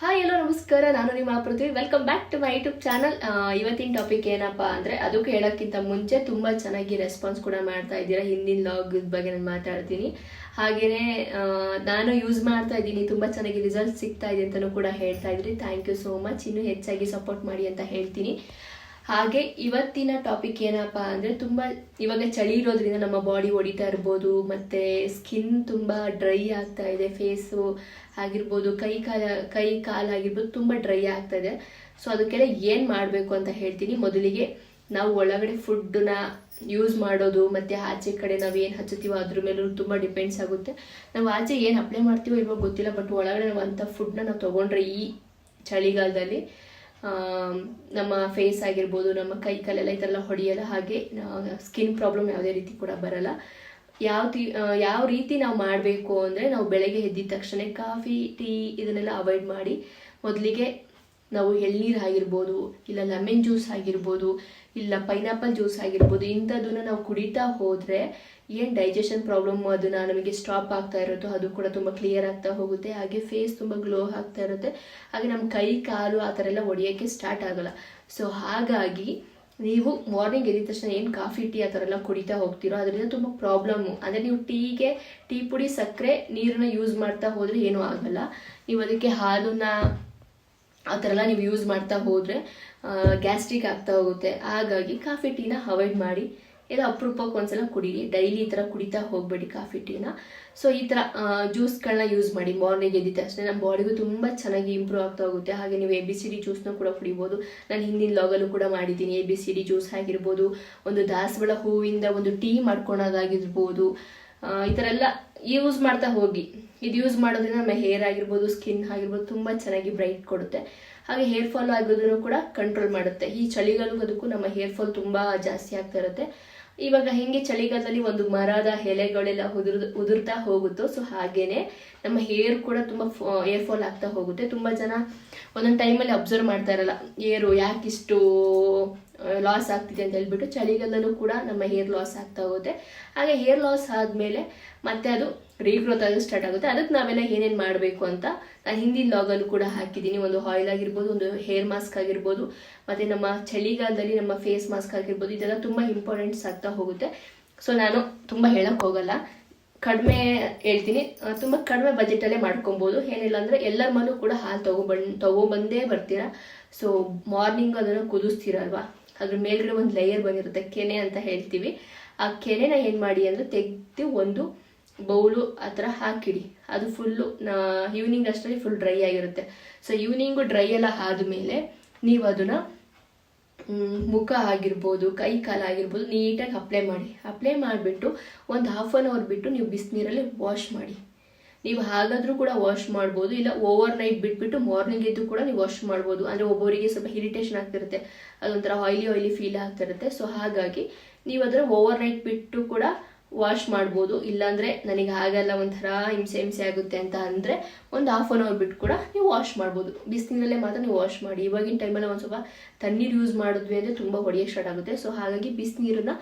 Hi ಎಲ್ಲೋ ನಮಸ್ಕಾರ. ನಾನು ನಿಮ್ಮ Prithvi welcome back to my YouTube channel ಇವತ್ತಿನ ಟಾಪಿಕ್ ಏನಪ್ಪಾ ಅಂದ್ರೆ ಅದಕ್ಕೆ ಹೇಳೋಕ್ಕಿಂತ ಮುಂಚೆ ತುಂಬಾ ಚೆನ್ನಾಗಿ ರೆಸ್ಪಾನ್ಸ್ ಕೂಡ ಮಾಡ್ತಾ ಇದ್ದೀರಾ. ಹಿಂದಿನ ಲಾಗ್ ಬಗ್ಗೆ ನಾನು ಮಾತಾಡ್ತೀನಿ. ಹಾಗೇನೆ ಆ, ನಾನು ಯೂಸ್ ಮಾಡ್ತಾ ಇದ್ದೀನಿ. ತುಂಬಾ ಚೆನ್ನಾಗಿ ರಿಸಲ್ಟ್ ಸಿಗ್ತಾ ಇದೆ ಅಂತಲೂ ಕೂಡ ಹೇಳ್ತಾ ಇದ್ರಿ. ಥ್ಯಾಂಕ್ ಯು ಸೋ ಮಚ್ ಇನ್ನು ಹೆಚ್ಚಾಗಿ ಸಪೋರ್ಟ್ ಮಾಡಿ ಅಂತ ಹೇಳ್ತೀನಿ. ಹಾಗೆ ಇವತ್ತಿನ ಟಾಪಿಕ್ ಏನಪ್ಪ ಅಂದರೆ ತುಂಬ ಇವಾಗ ಚಳಿ ಇರೋದ್ರಿಂದ ನಮ್ಮ ಬಾಡಿ ಹೊಡಿತಾ ಇರ್ಬೋದು, ಮತ್ತು ಸ್ಕಿನ್ ತುಂಬ ಡ್ರೈ ಆಗ್ತಾ ಇದೆ ಫೇಸು ಆಗಿರ್ಬೋದು, ಕೈ ಕಾಲ, ಕೈ ಕಾಲು ಆಗಿರ್ಬೋದು ತುಂಬ ಡ್ರೈ ಆಗ್ತಾ ಇದೆ. ಸೊ ಅದಕ್ಕೆಲ್ಲ ಏನು ಮಾಡಬೇಕು ಅಂತ ಹೇಳ್ತೀನಿ. ಮೊದಲಿಗೆ ನಾವು ಒಳಗಡೆ ಫುಡ್ಡನ್ನ ಯೂಸ್ ಮಾಡೋದು, ಮತ್ತು ಆಚೆ ಕಡೆ ನಾವು ಏನು ಹಚ್ಚುತ್ತೀವೋ ಅದ್ರ ಮೇಲೂ ತುಂಬ ಡಿಪೆಂಡ್ಸ್ ಆಗುತ್ತೆ. ನಾವು ಆಚೆ ಏನು ಅಪ್ಲೈ ಮಾಡ್ತೀವೋ ಇಲ್ವೋ ಗೊತ್ತಿಲ್ಲ ಬಟ್ ಒಳಗಡೆ ನಾವು ಅಂಥ ಫುಡ್ನ ನಾವು ತೊಗೊಂಡ್ರೆ ಈ ಚಳಿಗಾಲದಲ್ಲಿ ನಮ್ಮ ಫೇಸ್ ಆಗಿರ್ಬೋದು, ನಮ್ಮ ಕೈ ಕಾಲೆಲ್ಲ ಈ ಥರ ಎಲ್ಲ ಹೊಡೆಯಲ್ಲ ಹಾಗೆ ಸ್ಕಿನ್ ಪ್ರಾಬ್ಲಮ್ ಯಾವುದೇ ರೀತಿ ಕೂಡ ಬರಲ್ಲ. ಯಾವ ಯಾವ ರೀತಿ ನಾವು ಮಾಡಬೇಕು ಅಂದರೆ ನಾವು ಬೆಳಗ್ಗೆ ಎದ್ದಿದ ತಕ್ಷಣ ಕಾಫಿ, ಟೀ ಇದನ್ನೆಲ್ಲ ಅವಾಯ್ಡ್ ಮಾಡಿ ಮೊದಲಿಗೆ ನಾವು ಎಳ್ನೀರು ಆಗಿರ್ಬೋದು, ಇಲ್ಲ ಲೆಮನ್ ಜ್ಯೂಸ್ ಆಗಿರ್ಬೋದು, ಇಲ್ಲ ಪೈನಾಪಲ್ ಜ್ಯೂಸ್ ಆಗಿರ್ಬೋದು, ಇಂಥದ್ದನ್ನು ನಾವು ಕುಡಿತಾ ಹೋದರೆ ಏನು ಡೈಜೆಷನ್ ಪ್ರಾಬ್ಲಮ್ ಅದನ್ನು ನಮಗೆ ಸ್ಟಾಪ್ ಆಗ್ತಾ ಇರುತ್ತೋ ಅದು ಕೂಡ ತುಂಬ ಕ್ಲಿಯರ್ ಆಗ್ತಾ ಹೋಗುತ್ತೆ. ಹಾಗೆ ಫೇಸ್ ತುಂಬ ಗ್ಲೋ ಆಗ್ತಾ ಇರುತ್ತೆ. ಹಾಗೆ ನಮ್ಮ ಕೈ, ಕಾಲು ಆ ಥರ ಎಲ್ಲ ಒಡೆಯೋಕ್ಕೆ ಸ್ಟಾರ್ಟ್ ಆಗೋಲ್ಲ. ಸೊ ಹಾಗಾಗಿ ನೀವು ಮಾರ್ನಿಂಗ್ ಎದ್ದ ತಕ್ಷಣ ಏನು ಕಾಫಿ ಟೀ ಆ ಥರ ಎಲ್ಲ ಕುಡಿತಾ ಹೋಗ್ತೀರೋ ಅದರಿಂದ ತುಂಬ ಪ್ರಾಬ್ಲಮ್ಮು ಅಂದರೆ ನೀವು ಟೀಗೆ ಟೀ ಪುಡಿ, ಸಕ್ಕರೆ ನೀರನ್ನ ಯೂಸ್ ಮಾಡ್ತಾ ಹೋದರೆ ಏನೂ ಆಗೋಲ್ಲ. ನೀವು ಅದಕ್ಕೆ ಹಾಲನ್ನ ಆ ಥರ ಎಲ್ಲ ನೀವು ಯೂಸ್ ಮಾಡ್ತಾ ಹೋದರೆ ಗ್ಯಾಸ್ಟ್ರಿಕ್ ಆಗ್ತಾ ಹೋಗುತ್ತೆ. ಹಾಗಾಗಿ ಕಾಫಿ ಟೀನ ಅವಾಯ್ಡ್ ಮಾಡಿ ಇಲ್ಲ ಅಪರೂಪಕ್ಕೆ ಒಂದ್ಸಲ ಕುಡೀರಿ ಡೈಲಿ ಈ ಥರ ಕುಡಿತಾ ಹೋಗಬೇಡಿ ಕಾಫಿ ಟೀನ ಸೊ ಈ ಥರ ಜ್ಯೂಸ್ಗಳನ್ನ ಯೂಸ್ ಮಾಡಿ. ಮಾರ್ನಿಂಗ್ ಎದ್ದಿದ ತಕ್ಷಣ ನಮ್ಮ ಬಾಡಿಗೂ ತುಂಬ ಚೆನ್ನಾಗಿ ಇಂಪ್ರೂವ್ ಆಗ್ತಾ ಹೋಗುತ್ತೆ. ಹಾಗೆ ನೀವು ಎ ಬಿ ಸಿ ಡಿ ಜ್ಯೂಸ್ನ ಕೂಡ ಕುಡಿಬೋದು. ನಾನು ಹಿಂದಿನ ಲಾಗಲ್ಲೂ ಕೂಡ ಮಾಡಿದ್ದೀನಿ. A B C D juice ಆಗಿರ್ಬೋದು, ಒಂದು ದಾಸವಾಳ ಹೂವಿಂದ ಒಂದು ಟೀ ಮಾಡ್ಕೊಳೋದಾಗಿರ್ಬೋದು. ಈ ಥರ ಎಲ್ಲ ಯೂಸ್ ಮಾಡ್ತಾ ಹೋಗಿ. ಇದು ಯೂಸ್ ಮಾಡೋದ್ರಿಂದ ನಮ್ಮ ಹೇರ್ ಆಗಿರ್ಬೋದು ಸ್ಕಿನ್ ಆಗಿರ್ಬೋದು ತುಂಬ ಚೆನ್ನಾಗಿ ಬ್ರೈಟ್ ಕೊಡುತ್ತೆ. ಹಾಗೆ ಹೇರ್ ಫಾಲ್ ಆಗೋದನ್ನು ಕೂಡ ಕಂಟ್ರೋಲ್ ಮಾಡುತ್ತೆ. ಈ ಚಳಿಗಾಲಕ್ಕೂ ನಮ್ಮ ಹೇರ್ ಫಾಲ್ ತುಂಬ ಜಾಸ್ತಿ ಆಗ್ತಾ ಇರುತ್ತೆ. ಇವಾಗ ಹೆಂಗೆ ಚಳಿಗಾಲದಲ್ಲಿ ಒಂದು ಮರದ ಎಲೆಗಳೆಲ್ಲ ಉದುರ್, ಉದುರ್ತಾ ಹೋಗುತ್ತೋ ಸೊ ಹಾಗೇನೆ ನಮ್ಮ ಹೇರ್ ಕೂಡ ತುಂಬ ಏರ್ ಫಾಲ್ ಆಗ್ತಾ ಹೋಗುತ್ತೆ. ತುಂಬ ಜನ ಒಂದೊಂದು ಟೈಮಲ್ಲಿ ಅಬ್ಸರ್ವ್ ಮಾಡ್ತಾ ಇರಲ್ಲ, ಏರು ಯಾಕಿಷ್ಟು ಲಾಸ್ ಆಗ್ತಿದೆ ಅಂತ ಹೇಳ್ಬಿಟ್ಟು ಚಳಿಗಾಲದಲ್ಲೂ ಕೂಡ ನಮ್ಮ ಹೇರ್ ಲಾಸ್ ಆಗ್ತಾ ಹೋಗುತ್ತೆ. ಹಾಗೆ ಹೇರ್ ಲಾಸ್ ಆದಮೇಲೆ ಮತ್ತೆ ಅದು ರೀಗ್ರೋತ್ ಆಗೋದು ಸ್ಟಾರ್ಟ್ ಆಗುತ್ತೆ. ಅದಕ್ಕೆ ನಾವೆಲ್ಲ ಏನೇನು ಮಾಡಬೇಕು ಅಂತ ನಾನು ಹಿಂದಿನ ಲಾಗಲ್ಲೂ ಕೂಡ ಹಾಕಿದ್ದೀನಿ. ಒಂದು ಆಯಿಲ್ ಆಗಿರ್ಬೋದು, ಒಂದು ಹೇರ್ ಮಾಸ್ಕ್ ಆಗಿರ್ಬೋದು, ಮತ್ತು ನಮ್ಮ ಚಳಿಗಾಲದಲ್ಲಿ ನಮ್ಮ ಫೇಸ್ ಮಾಸ್ಕ್ ಆಗಿರ್ಬೋದು, ಇದೆಲ್ಲ ತುಂಬ ಇಂಪಾರ್ಟೆಂಟ್ಸ್ ಆಗ್ತಾ ಹೋಗುತ್ತೆ. ಸೊ ನಾನು ತುಂಬ ಹೇಳೋಕ್ಕೋಗಲ್ಲ ಹೋಗಲ್ಲ. ಕಡಿಮೆ ಹೇಳ್ತೀನಿ. ತುಂಬ ಕಡಿಮೆ ಬಜೆಟಲ್ಲೇ ಮಾಡ್ಕೊಬೋದು. ಏನಿಲ್ಲ ಅಂದರೆ ಎಲ್ಲರ ಮನೂ ಕೂಡ ಹಾಲು ತಗೊಬಂದು ತೊಗೊಬಂದೇ ಬರ್ತೀರಾ. ಸೊ ಮಾರ್ನಿಂಗ್ ಅದನ್ನು ಕುದಿಸ್ತೀರಲ್ವಾ? ಅದ್ರ ಮೇಲ್ಗಡೆ ಒಂದು ಲೇಯರ್ ಬಂದಿರುತ್ತೆ, ಕೆನೆ ಅಂತ ಹೇಳ್ತೀವಿ. ಆ ಕೆನೆನ ಏನು ಮಾಡಿ ಅಂದರೆ ತೆಗೆದು ಒಂದು ಬೌಲು ಆ ಥರ ಹಾಕಿಡಿ. ಅದು ಫುಲ್ಲು ಈವ್ನಿಂಗ್ ಅಷ್ಟರಲ್ಲಿ ಫುಲ್ ಡ್ರೈ ಆಗಿರುತ್ತೆ. ಸೊ ಈವ್ನಿಂಗು ಡ್ರೈ ಎಲ್ಲ ಆದಮೇಲೆ ನೀವು ಅದನ್ನು ಮುಖ ಆಗಿರ್ಬೋದು, ಕೈ ಕಾಲು ಆಗಿರ್ಬೋದು, ನೀಟಾಗಿ ಅಪ್ಲೈ ಮಾಡಿ. ಅಪ್ಲೈ ಮಾಡಿಬಿಟ್ಟು ಒಂದು ಹಾಫ್ ಆನ್ ಅವರ್ ಬಿಟ್ಟು ನೀವು ಬಿಸಿನೀರಲ್ಲಿ ವಾಶ್ ಮಾಡಿ. ನೀವು ಹಾಗಾದರೂ ಕೂಡ ವಾಶ್ ಮಾಡ್ಬೋದು, ಇಲ್ಲ ಓವರ್ ನೈಟ್ ಬಿಟ್ಬಿಟ್ಟು ಮಾರ್ನಿಂಗ್ ಎದ್ದು ಕೂಡ ನೀವು ವಾಶ್ ಮಾಡ್ಬೋದು. ಅಂದರೆ ಒಬ್ಬೊಬ್ಬರಿಗೆ ಸ್ವಲ್ಪ ಇರಿಟೇಷನ್ ಆಗ್ತಿರುತ್ತೆ, ಅದೊಂಥರ ಆಯ್ಲಿ ಆಯ್ಲಿ ಫೀಲ್ ಆಗ್ತಿರುತ್ತೆ. ಸೊ ಹಾಗಾಗಿ ನೀವು ಅದರ ಓವರ್ ನೈಟ್ ಬಿಟ್ಟು ಕೂಡ ವಾಶ್ ಮಾಡ್ಬೋದು. ಇಲ್ಲಾಂದರೆ ನನಗೆ ಹಾಗೆಲ್ಲ ಒಂಥರ ಹಿಂಸೆ ಹಿಂಸೆ ಆಗುತ್ತೆ ಅಂತ ಅಂದರೆ ಒಂದು ಹಾಫ್ ಆನ್ ಅವರ್ ಬಿಟ್ಟು ಕೂಡ ನೀವು ವಾಶ್ ಮಾಡ್ಬೋದು. ಬಿಸಿನೀರಲ್ಲೇ ಮಾತ್ರ ನೀವು ವಾಶ್ ಮಾಡಿ. ಇವಾಗಿನ ಟೈಮಲ್ಲಿ ಒಂದು ಸ್ವಲ್ಪ ತಣ್ಣೀರು ಯೂಸ್ ಮಾಡಿದ್ವಿ ಅಂದರೆ ತುಂಬ ಹೊಡೆಯೋಕ್ಕೆ ಸ್ಟಾರ್ಟ್ ಆಗುತ್ತೆ. ಸೊ ಹಾಗಾಗಿ ಬಿಸಿನೀರನ್ನ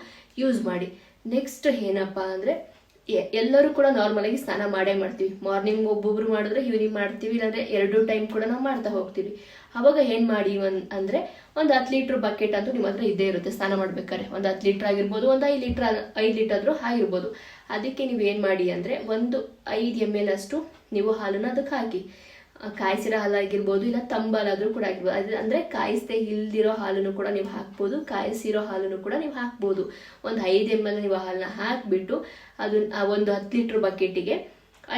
ಯೂಸ್ ಮಾಡಿ. ನೆಕ್ಸ್ಟ್ ಏನಪ್ಪ ಅಂದರೆ ಎಲ್ಲರೂ ಕೂಡ ನಾರ್ಮಲ್ ಆಗಿ ಸ್ನಾನ ಮಾಡೇ ಮಾಡ್ತೀವಿ. ಮಾರ್ನಿಂಗ್ ಒಬ್ಬೊಬ್ರು ಮಾಡಿದ್ರೆ ಇವ್ನಿಂಗ್ ಮಾಡ್ತೀವಿ, ಇಲ್ಲಾಂದ್ರೆ ಎರಡು ಟೈಮ್ ಕೂಡ ನಾವು ಮಾಡ್ತಾ ಹೋಗ್ತೀವಿ. ಅವಾಗ ಏನ್ ಮಾಡಿ ಅಂದ್ರೆ ಒಂದು ಹತ್ತು ಲೀಟ್ರ್ ಬಕೆಟ್ ಅಂತೂ ನಿಮ್ಮ ಹತ್ರ ಇದ್ದೇ ಇರುತ್ತೆ ಸ್ನಾನ ಮಾಡ್ಬೇಕಾದ್ರೆ. ಒಂದು ಹತ್ತು ಲೀಟ್ರ್ ಆಗಿರ್ಬೋದು, ಒಂದು ಐದು ಲೀಟ್ರ್ ಐದು ಲೀಟರ್ ಆದ್ರೂ ಆಗಿರ್ಬೋದು ಅದಕ್ಕೆ ನೀವು ಏನ್ ಮಾಡಿ ಅಂದ್ರೆ ಒಂದು ಐದು ಎಂ ಎಲ್ ಅಷ್ಟು ನೀವು ಹಾಲನ್ನ ಅದಕ್ಕೆ ಹಾಕಿ. ಕಾಯಿಸಿರೋ ಹಾಲಾಗಿರ್ಬೋದು, ಇಲ್ಲ ತಂಬಾಲಾದ್ರೂ ಕೂಡ ಆಗಿರ್ಬೋದು ಅದು ಅಂದರೆ ಕಾಯಿಸದೆ ಇಲ್ದಿರೋ ಹಾಲನ್ನು ಕೂಡ ನೀವು ಹಾಕ್ಬೋದು, ಕಾಯಿಸಿರೋ ಹಾಲನ್ನು ಕೂಡ ನೀವು ಹಾಕ್ಬೋದು. ಒಂದು ಐದು ಎಂ ಎಲ್ ನೀವು ಹಾಲನ್ನ ಹಾಕಿಬಿಟ್ಟು ಅದನ್ನ ಒಂದು ಹತ್ತು ಲೀಟ್ರ್ ಬಕೆಟಿಗೆ,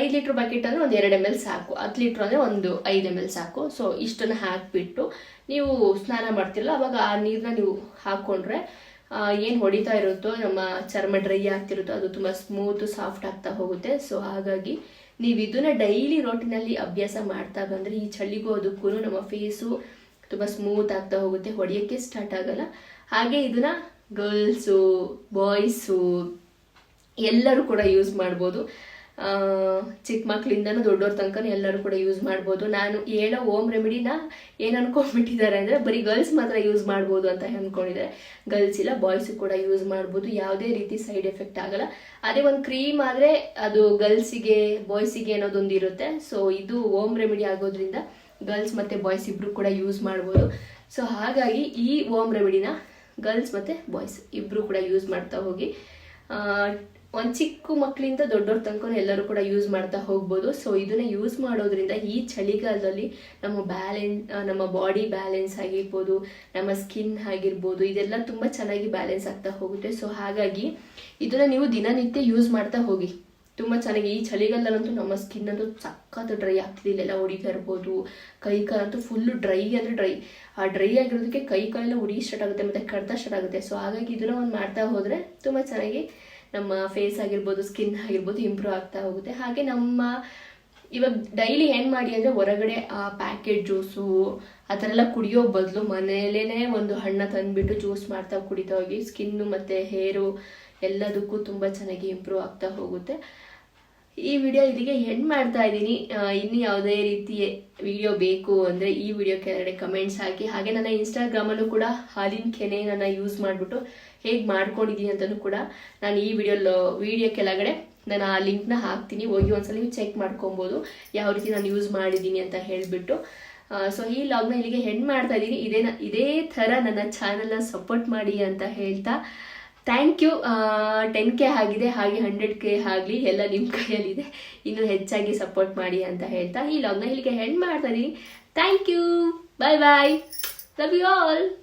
ಐದು ಲೀಟ್ರ್ ಬಕೆಟ್ ಅಂದರೆ ಒಂದು ಎರಡು ಎಂ ಎಲ್ ಸಾಕು. ಹತ್ತು ಲೀಟ್ರ್ ಅಂದರೆ ಒಂದು ಐದು ಎಂ ಎಲ್ ಸಾಕು. ಸೊ ಇಷ್ಟನ್ನು ಹಾಕಿಬಿಟ್ಟು ನೀವು ಸ್ನಾನ ಮಾಡ್ತಿರಲ್ಲ, ಅವಾಗ ಆ ನೀರನ್ನ ನೀವು ಹಾಕ್ಕೊಂಡ್ರೆ ಏನು ಹೊಡಿತಾ ಇರುತ್ತೋ, ನಮ್ಮ ಚರ್ಮ ಡ್ರೈ ಆಗ್ತಿರುತ್ತೋ, ಅದು ತುಂಬ ಸ್ಮೂತ್, ಸಾಫ್ಟ್ ಆಗ್ತಾ ಹೋಗುತ್ತೆ. ಸೊ ಹಾಗಾಗಿ ನೀವು ಇದನ್ನ ಡೈಲಿ ರೋಟಿನಲ್ಲಿ ಅಭ್ಯಾಸ ಮಾಡ್ತಾ ಬಂದರೆ ಈ ಚಳಿಗೂ ಅದಕ್ಕೂ ನಮ್ಮ ಫೇಸು ತುಂಬ ಸ್ಮೂತ್ ಆಗ್ತಾ ಹೋಗುತ್ತೆ, ಹೊಡೆಯೋಕ್ಕೆ ಸ್ಟಾರ್ಟ್ ಆಗಲ್ಲ. ಹಾಗೆ ಇದನ್ನ ಗರ್ಲ್ಸು ಬಾಯ್ಸು ಎಲ್ಲರೂ ಕೂಡ ಯೂಸ್ ಮಾಡ್ಬೋದು. ಚಿಕ್ಕ ಮಕ್ಕಳಿಂದನೂ ದೊಡ್ಡವ್ರ ತನಕ ಎಲ್ಲರೂ ಕೂಡ ಯೂಸ್ ಮಾಡ್ಬೋದು. ನಾನು ಹೇಳೋ ಓಮ್ ರೆಮಿಡಿನ ಏನು ಅನ್ಕೊಂಡ್ಬಿಟ್ಟಿದ್ದಾರೆ ಅಂದರೆ ಬರೀ ಗರ್ಲ್ಸ್ ಮಾತ್ರ ಯೂಸ್ ಮಾಡ್ಬೋದು ಅಂತ ಅಂದ್ಕೊಂಡಿದ್ದಾರೆ ಗರ್ಲ್ಸ್ ಇಲ್ಲ, ಬಾಯ್ಸು ಕೂಡ ಯೂಸ್ ಮಾಡ್ಬೋದು. ಯಾವುದೇ ರೀತಿ ಸೈಡ್ ಎಫೆಕ್ಟ್ ಆಗಲ್ಲ. ಅದೇ ಒಂದು ಕ್ರೀಮ್ ಆದರೆ ಅದು ಗರ್ಲ್ಸಿಗೆ, ಬಾಯ್ಸಿಗೆ ಅನ್ನೋದೊಂದು ಇರುತ್ತೆ. ಸೊ ಇದು ಓಮ್ ರೆಮಿಡಿ ಆಗೋದ್ರಿಂದ ಗರ್ಲ್ಸ್ ಮತ್ತು ಬಾಯ್ಸ್ ಇಬ್ಬರು ಕೂಡ ಯೂಸ್ ಮಾಡ್ಬೋದು. ಸೊ ಹಾಗಾಗಿ ಈ ಓಮ್ ರೆಮಿಡಿನ ಗರ್ಲ್ಸ್ ಮತ್ತು ಬಾಯ್ಸ್ ಇಬ್ಬರು ಕೂಡ ಯೂಸ್ ಮಾಡ್ತಾ ಹೋಗಿ ಒಂದು ಚಿಕ್ಕ ಮಕ್ಕಳಿಂದ ದೊಡ್ಡವ್ರ ತನಕ ಎಲ್ಲರೂ ಕೂಡ ಯೂಸ್ ಮಾಡ್ತಾ ಹೋಗ್ಬೋದು. ಸೊ ಇದನ್ನ ಯೂಸ್ ಮಾಡೋದ್ರಿಂದ ಈ ಚಳಿಗಾಲದಲ್ಲಿ ನಮ್ಮ ಬ್ಯಾಲೆನ್ಸ್ ನಮ್ಮ ಬಾಡಿ ಬ್ಯಾಲೆನ್ಸ್ ಆಗಿರ್ಬೋದು, ನಮ್ಮ ಸ್ಕಿನ್ ಆಗಿರ್ಬೋದು, ಇದೆಲ್ಲ ತುಂಬ ಚೆನ್ನಾಗಿ ಬ್ಯಾಲೆನ್ಸ್ ಆಗ್ತಾ ಹೋಗುತ್ತೆ. ಸೊ ಹಾಗಾಗಿ ಇದನ್ನ ನೀವು ದಿನನಿತ್ಯ ಯೂಸ್ ಮಾಡ್ತಾ ಹೋಗಿ. ತುಂಬ ಚೆನ್ನಾಗಿ, ಈ ಚಳಿಗಾಲದಲ್ಲಂತೂ ನಮ್ಮ ಸ್ಕಿನ್ ಅಂತೂ ಸಖತ್ ಡ್ರೈ ಆಗ್ತಿದೆ. ಇಲ್ಲೆಲ್ಲ ಹೊಡಿತಾ ಇರ್ಬೋದು. ಕೈ ಕಾಲಂತೂ ಫುಲ್ಲು ಡ್ರೈ ಅಂದರೆ ಡ್ರೈ ಆ ಡ್ರೈ ಆಗಿರೋದಕ್ಕೆ ಕೈ ಕಾಲೆಲ್ಲ ಉಡಿ ಸ್ಟಾರ್ಟ್ ಆಗುತ್ತೆ, ಮತ್ತು ಕಡ್ತಾ ಸ್ಟಾರ್ಟ್ ಆಗುತ್ತೆ. ಸೊ ಹಾಗಾಗಿ ಇದನ್ನು ಒಂದು ಮಾಡ್ತಾ ಹೋದರೆ ತುಂಬ ಚೆನ್ನಾಗಿ ನಮ್ಮ ಫೇಸ್ ಆಗಿರ್ಬೋದು ಸ್ಕಿನ್ ಆಗಿರ್ಬೋದು ಇಂಪ್ರೂವ್ ಆಗ್ತಾ ಹೋಗುತ್ತೆ. ಹಾಗೆ ನಮ್ಮ, ಇವಾಗ ಡೈಲಿ ಏನು ಮಾಡಿ ಅಂದರೆ ಹೊರಗಡೆ ಆ ಪ್ಯಾಕೆಟ್ ಜ್ಯೂಸು ಆ ಥರ ಎಲ್ಲ ಕುಡಿಯೋ ಬದಲು ಮನೆಯಲ್ಲೇ ಒಂದು ಹಣ್ಣ ತಂದುಬಿಟ್ಟು ಜ್ಯೂಸ್ ಮಾಡ್ತಾ ಕುಡಿತಾ ಹೋಗಿ ಸ್ಕಿನ್ನು ಮತ್ತು ಹೇರು ಎಲ್ಲದಕ್ಕೂ ತುಂಬ ಚೆನ್ನಾಗಿ ಇಂಪ್ರೂವ್ ಆಗ್ತಾ ಹೋಗುತ್ತೆ. ಈ ವಿಡಿಯೋ ಇಲ್ಲಿಗೆ ಎಂಡ್ ಮಾಡ್ತಾ ಇದ್ದೀನಿ. ಇನ್ನು ಯಾವುದೇ ರೀತಿ ವಿಡಿಯೋ ಬೇಕು ಅಂದರೆ ಈ ವಿಡಿಯೋ ಕೆಳಗಡೆ ಕಮೆಂಟ್ಸ್ ಹಾಕಿ. ಹಾಗೆ ನನ್ನ ಇನ್ಸ್ಟಾಗ್ರಾಮಲ್ಲೂ ಕೂಡ ಹಾಲಿನ ಕೆನೆಯನ್ನು ಯೂಸ್ ಮಾಡಿಬಿಟ್ಟು ಹೇಗೆ ಮಾಡ್ಕೊಂಡಿದ್ದೀನಿ ಅಂತಲೂ ಕೂಡ ನಾನು ಈ ವಿಡಿಯೋ ವಿಡಿಯೋ ಕೆಳಗಡೆ ನಾನು ಆ ಲಿಂಕ್ನ ಹಾಕ್ತೀನಿ. ಹೋಗಿ ಒಂದ್ಸಲ ನೀವು ಚೆಕ್ ಮಾಡ್ಕೊಬೋದು ಯಾವ ರೀತಿ ನಾನು ಯೂಸ್ ಮಾಡಿದ್ದೀನಿ ಅಂತ ಹೇಳಿಬಿಟ್ಟು. ಸೊ ಈ ಲಾಗ್ನ ಇಲ್ಲಿಗೆ ಹೆಂಡ್ ಮಾಡ್ತಾ ಇದ್ದೀನಿ. ಇದೇ ಇದೇ ಥರ ನನ್ನ ಚಾನಲ್ನ ಸಪೋರ್ಟ್ ಮಾಡಿ ಅಂತ ಹೇಳ್ತಾ ಥ್ಯಾಂಕ್ ಯು. ಟೆನ್ ಕೆ ಆಗಿದೆ, ಹಾಗೆ ಹಂಡ್ರೆಡ್ ಕೆ ಆಗಲಿ, ಎಲ್ಲ ನಿಮ್ಮ ಕೈಯಲ್ಲಿದೆ. ಇನ್ನೂ ಹೆಚ್ಚಾಗಿ ಸಪೋರ್ಟ್ ಮಾಡಿ ಅಂತ ಹೇಳ್ತಾ ಈ ಲಾಗ್ನ ಇಲ್ಲಿಗೆ ಹೆಂಡ್ ಮಾಡ್ತಾ thank you bye bye love you all